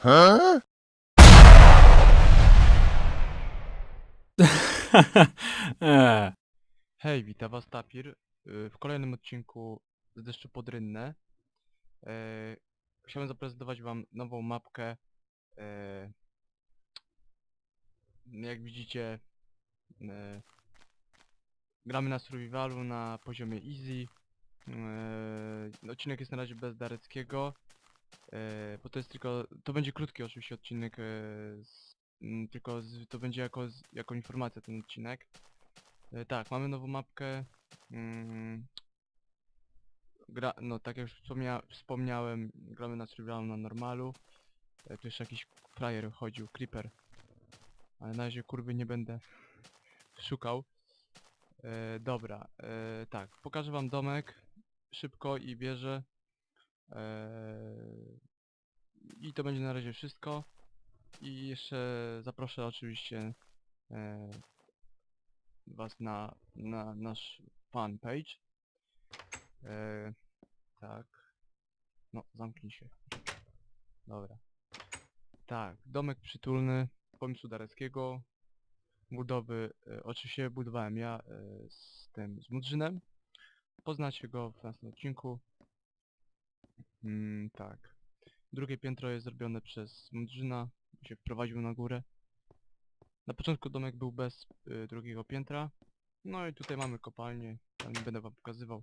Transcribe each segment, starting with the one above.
Huh? Hej, witam was Tapir. Y, w kolejnym odcinku z deszczu pod Rynnę. Y, Chciałem zaprezentować wam nową mapkę. Y, jak widzicie, gramy na survivalu na poziomie easy. Odcinek jest na razie bez Dareckiego e, bo to jest tylko, to będzie krótki oczywiście odcinek, e, z, m, tylko z, to będzie jako, z- jako informacja ten odcinek. E, Tak, mamy nową mapkę. Mm, gra, no tak jak już wspomnia, wspomniałem, gramy na survivalu na normalu. E, Tu jeszcze jakiś frajer chodził, creeper. Ale na razie kurwy nie będę szukał. E, dobra, e, tak, pokażę wam domek szybko i wieżę. E, I to będzie na razie wszystko. I jeszcze zaproszę oczywiście e, was na, na nasz fanpage. E, tak. No, zamknij się. Dobra. Tak, domek przytulny pomysłu Dareckiego. Budowy, e, oczywiście budowałem ja e, z tym, z Mudrzynem. Poznacie go w następnym odcinku. Mm, tak. Drugie piętro jest zrobione przez Mudrzyna. się wprowadził na górę. Na początku domek był bez y, drugiego piętra. No i tutaj mamy kopalnię, tam nie będę wam pokazywał.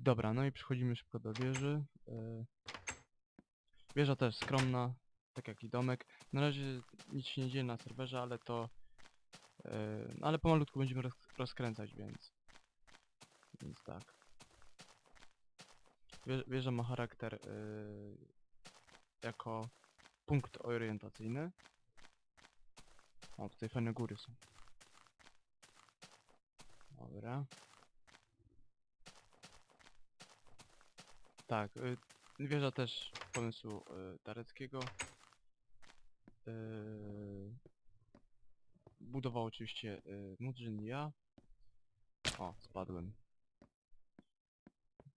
Dobra, no i przechodzimy szybko do wieży. Y, wieża też skromna, tak jak i domek. Na razie nic się nie dzieje na serwerze, ale to... y, no ale pomalutku będziemy roz, rozkręcać, więc... Więc tak. Wie, wieża ma charakter y, jako punkt orientacyjny. O, tutaj fajne góry są. Dobra. Tak, y, wieża też pomysłu y, Dareckiego. Y, budował oczywiście y, Mudrzyn ja. O, spadłem.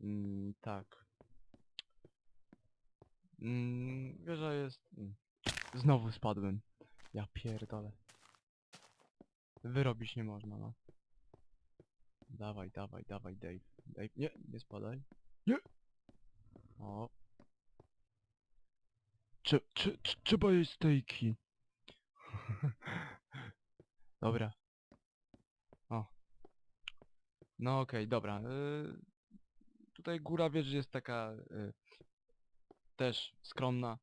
Mm, tak. Mm, wieża jest... Mm. Znowu spadłem. Ja pierdolę. Wyrobić nie można, no. Dawaj, dawaj, dawaj, Dave. Dave, nie, nie spadaj. Nie! O. Trze, trze, trze, trzeba jeść stejki. dobra. O. No okej, dobra. Y, tutaj góra wieży jest taka y, też skromna.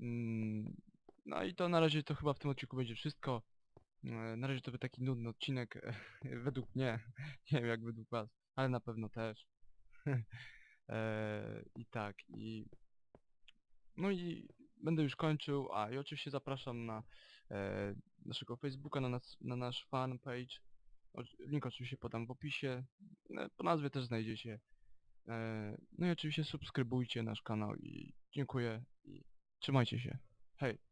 Mm, no i to na razie to chyba w tym odcinku będzie wszystko. E, Na razie to był taki nudny odcinek, według mnie, nie wiem jak według was, ale na pewno też. E, I tak, i... No i będę już kończył, a i oczywiście zapraszam na e, naszego Facebooka, na, nas, na nasz fanpage. Oczy- Link oczywiście podam w opisie, e, po nazwie też znajdziecie. E, no i oczywiście subskrybujcie nasz kanał i dziękuję i trzymajcie się. Hej!